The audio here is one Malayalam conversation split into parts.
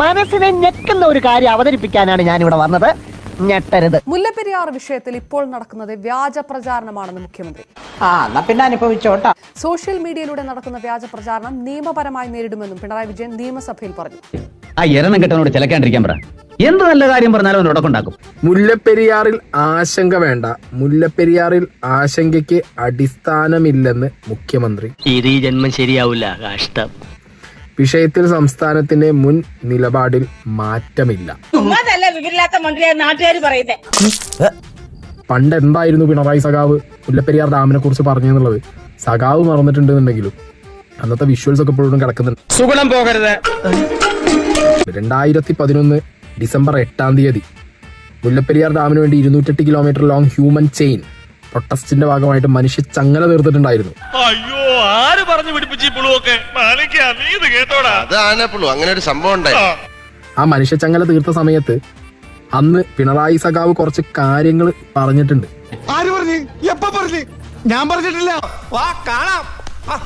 മനസ്സിനെ ഞെക്കുന്ന ഒരു കാര്യം അവതരിപ്പിക്കാനാണ് ഞാൻ ഇവിടെ വന്നത്. ഞെട്ടരുത്. മുല്ലപ്പെരിയാർ വിഷയത്തിൽ ഇപ്പോൾ നടക്കുന്നത് വ്യാജ പ്രചാരണമാണെന്ന് മുഖ്യമന്ത്രി. ആ എന്നാ പിന്നെ അനുഭവിച്ചോട്ടാ. സോഷ്യൽ മീഡിയയിലൂടെ നടക്കുന്ന വ്യാജ പ്രചാരണം നിയമപരമായി നേരിടുമെന്നും പിണറായി വിജയൻ നിയമസഭയിൽ പറഞ്ഞു. ആ എരണം കെട്ടവനോട് ചിലക്കാണ്ടിരിക്കാൻ പറ. എന്ത് നല്ല കാര്യം പറഞ്ഞാലും അവൻ ഉടക്കുണ്ടാക്കും മുല്ലപ്പെരിയാറിൽ ആശങ്ക വേണ്ട. മുല്ലപ്പെരിയാറിൽ ആശങ്കയ്ക്ക് അടിസ്ഥാനമില്ലെന്ന് മുഖ്യമന്ത്രി. ഇത് ഈ ജന്മം ശരിയാവില്ല കഷ്ടം. വിഷയത്തിൽ സംസ്ഥാനത്തിന്റെ മുൻ നിലപാടിൽ മാറ്റമില്ല. പണ്ട് എന്തായിരുന്നു പിണറായി സഖാവ് മുല്ലപ്പെരിയാർ ഡാമിനെ കുറിച്ച് പറഞ്ഞെന്നുള്ളത്? സഖാവ് മറന്നിട്ടുണ്ടെന്നുണ്ടെങ്കിലും അന്നത്തെ വിഷ്വൽസ് ഒക്കെ ഇപ്പോഴും കിടക്കുന്നുണ്ട്. സുഗുണം പോകരുത്. രണ്ടായിരത്തി പതിനൊന്ന് ഡിസംബർ എട്ടാം തീയതി മുല്ലപ്പെരിയാർ ഡാമിന് വേണ്ടി ഇരുന്നൂറ്റെട്ട് കിലോമീറ്റർ ലോങ് ഹ്യൂമൻ ചെയിൻ പ്രൊട്ടസ്റ്റിന്റെ ഭാഗമായിട്ട് മനുഷ്യ ചങ്ങല തീർത്തിട്ടുണ്ടായിരുന്നു. അയ്യോ ആര് പറഞ്ഞു പിടിപ്പിച്ചു അങ്ങനെ ഒരു സംഭവം ആ. മനുഷ്യ ചങ്ങല തീർത്ത സമയത്ത് അന്ന് പിണറായി സഖാവ് കുറച്ച് കാര്യങ്ങൾ പറഞ്ഞിട്ടുണ്ട്. ആര് പറഞ്ഞു? എപ്പോ പറഞ്ഞു? ഞാൻ പറഞ്ഞിട്ടില്ല. വാ കാണാം.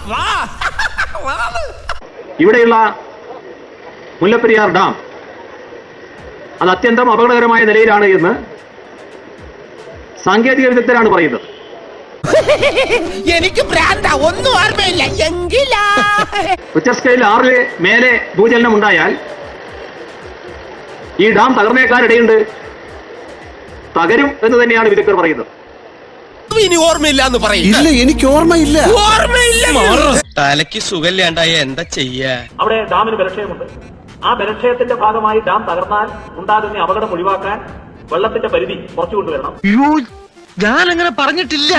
വാ. ഇവിടെയുള്ള മുല്ലപ്പെരിയാർ ഡാം അത് അത്യന്തം അപകടകരമായ നിലയിലാണ് എന്ന് സാങ്കേതിക വിദഗ്ധരാണ് പറയുന്നത്. എനിക്ക് ഒന്നും ഓർമ്മയില്ല. എങ്കിലാ. റിക്ടർ സ്കെയിൽ ആറിൽ മേലെ ഭൂചലനം ഉണ്ടായാൽ ഈ ഡാം തകർന്നേക്കാനിടയുണ്ട്. തകരും എന്ന് തന്നെയാണ് വിദഗ്ധർ പറയുന്നത്. ഇല്ല എനിക്ക് ഓർമ്മയില്ല. തലക്ക് സുഖല്ലാണ്ടായ എന്താ ചെയ്യാ? അവിടെ ഡാമിന് ബലക്ഷയമുണ്ട്. ആ ബലക്ഷയത്തിന്റെ ഭാഗമായി ഡാം തകർന്നാൽ ഉണ്ടാകുന്ന അപകടം ഒഴിവാക്കാൻ വെള്ളത്തിന്റെ പരിധി കുറച്ചു കൊണ്ടുവരണം ഞാൻ അങ്ങനെ പറഞ്ഞിട്ടില്ല.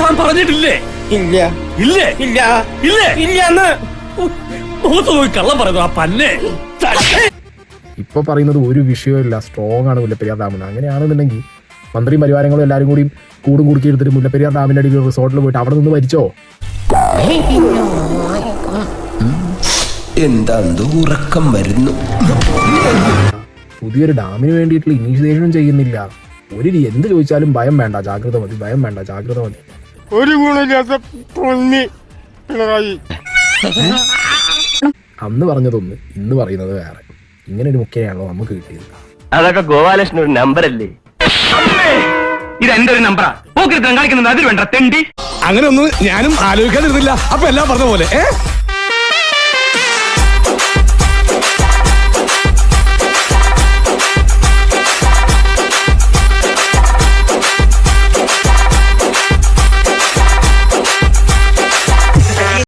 താൻ പറഞ്ഞിട്ടില്ലേ? ഇല്ല. ഇല്ലേ? ഇല്ല. ഇല്ലേ? ഇല്ല മുഖത്ത് പോയി കള്ളം പറയുന്നു ആ പന്നെ. ഇപ്പൊ പറയുന്നത് ഒരു വിഷയമില്ല സ്ട്രോങ് ആണ് മുല്ലപ്പെരിയാർ ഡാമിന് അങ്ങനെയാണെന്നുണ്ടെങ്കിൽ മന്ത്രിയും പരിവാരങ്ങളും എല്ലാവരും കൂടി കൂടും കുടുക്കി എടുത്തിട്ട് മുല്ലപ്പെരിയാർ ഡാമിന്റെ അടിയിൽ റിസോർട്ടിൽ പോയിട്ട് അവിടെ നിന്ന് മരിച്ചോ? എന്താ ഉറക്കം വരുന്നു. പുതിയൊരു ഡാമിന് വേണ്ടിയിട്ടുള്ള ഇനീഷ്യേഷനും ചെയ്യുന്നില്ല. ഒരു എന്ത് ചോദിച്ചാലും ഭയം വേണ്ട ജാഗ്രത മതി ഭയം വേണ്ട ജാഗ്രത മതി. ഒരു ഗുണമില്ലാത്ത പൊന്നി പിണറായി. അന്ന് പറഞ്ഞതൊന്ന് ഇന്ന് പറയുന്നത് വേറെ. ഇങ്ങനെ ഒരു മുഖ്യയാണല്ലോ നമുക്ക് കിട്ടിയത്. അതൊക്കെ ഗോപാലകൃഷ്ണൻ ഒരു നമ്പർ അല്ലേ ഇത് എന്റെ ഒരു നമ്പറാ? പോക്കിരുത്തം കാണിക്കുന്നത് അതിൽ വേണ്ട തെണ്ടി. അങ്ങനെ ഒന്നും ഞാനും ആലോചിക്കാതിരുന്നില്ല. അപ്പൊ എല്ലാം പറഞ്ഞ പോലെ ഏ?